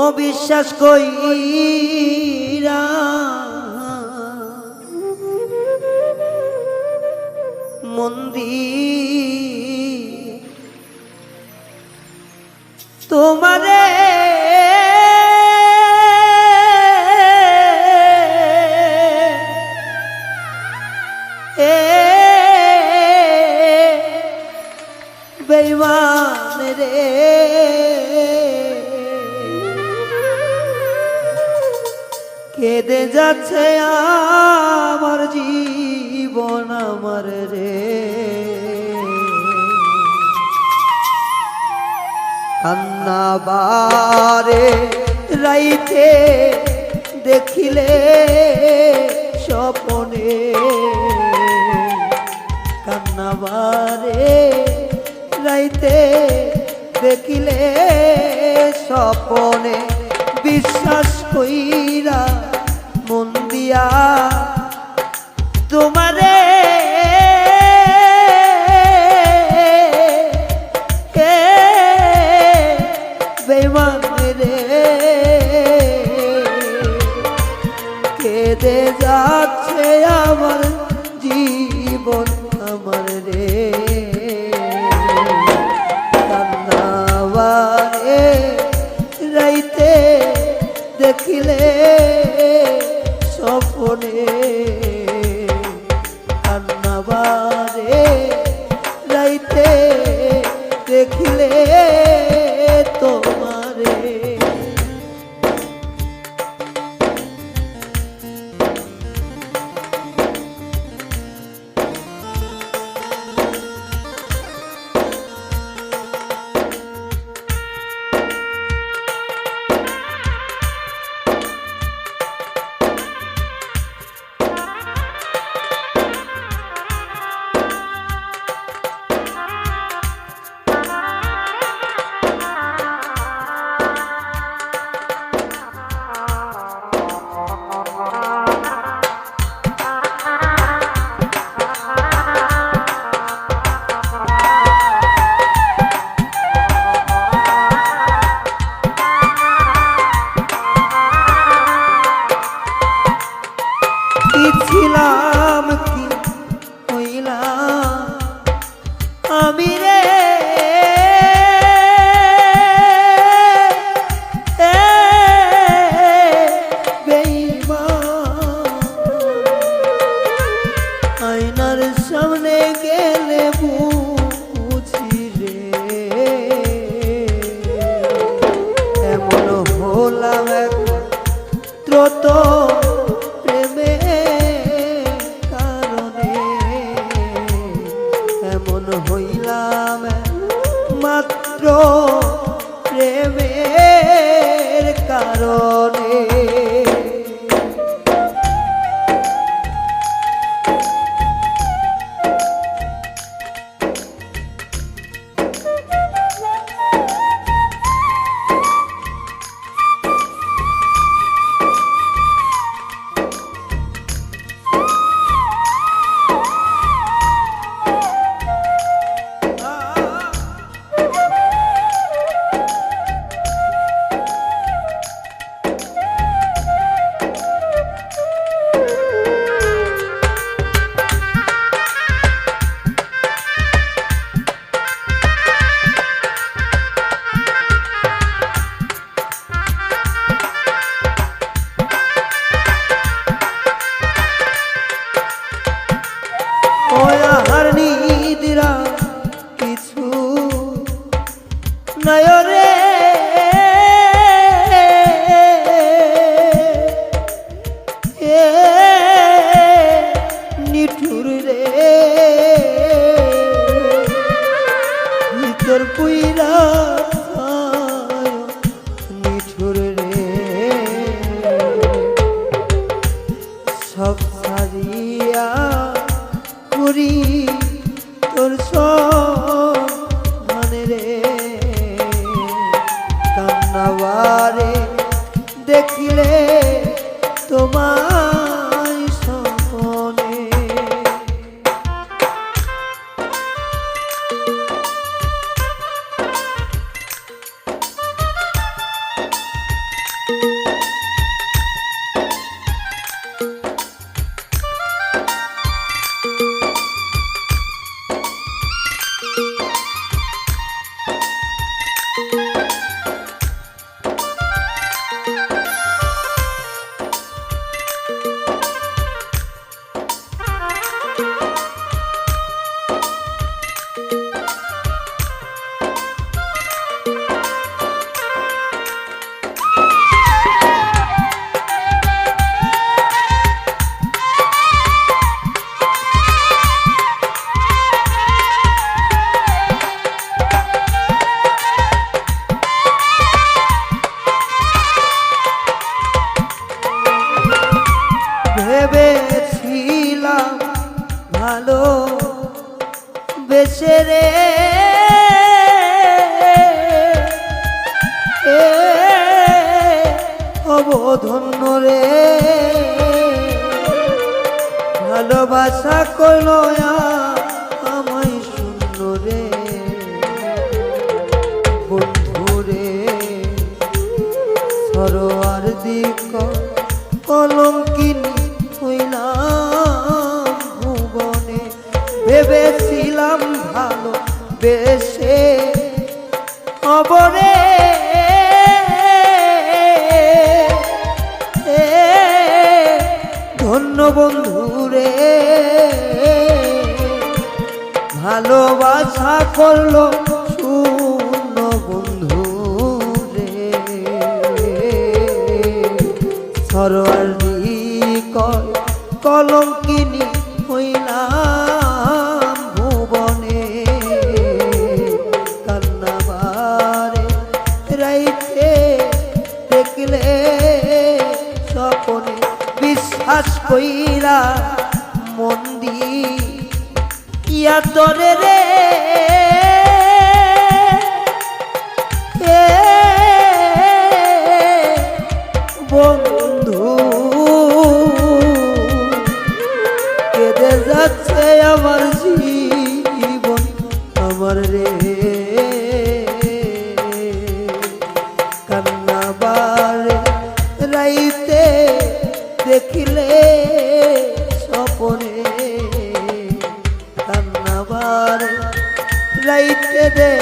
অবিশ্বাস কইরা মন্দির তোমারে কেঁদে যাচ্ছে আমার জীবন আমার রে। কান্না বারে রাইতে দেখিলে স্বপনে। কান্না বারে রাইতে দেখিলে স্বপনে। বিশ্বাস কইরা দিয়া তোমারে কেঁদে যাচ্ছে আমার জীবন আমার রে? কান্নাবারে রাইতে দেখিলে স্বপনে কান্নাবারে রাইতে দেখিলে ছিলাম কি হইলাম আমি রে। আয়নার সামনে গেলে বুঝি রে। এমন হলাম একত্রত ভিতর পুইরা নিঠুর রে। সব তোর সনে রে। কান্নাবারে দেখিলে তোমায় দেশে রে। অবধন্য রে। ভালোবাসা কোনো বেশে অবরে ধন্য বন্ধুরে ভালোবাসা করল শূন্য বন্ধু রে সরোয়ারি কলম ইয়া তরে রে দে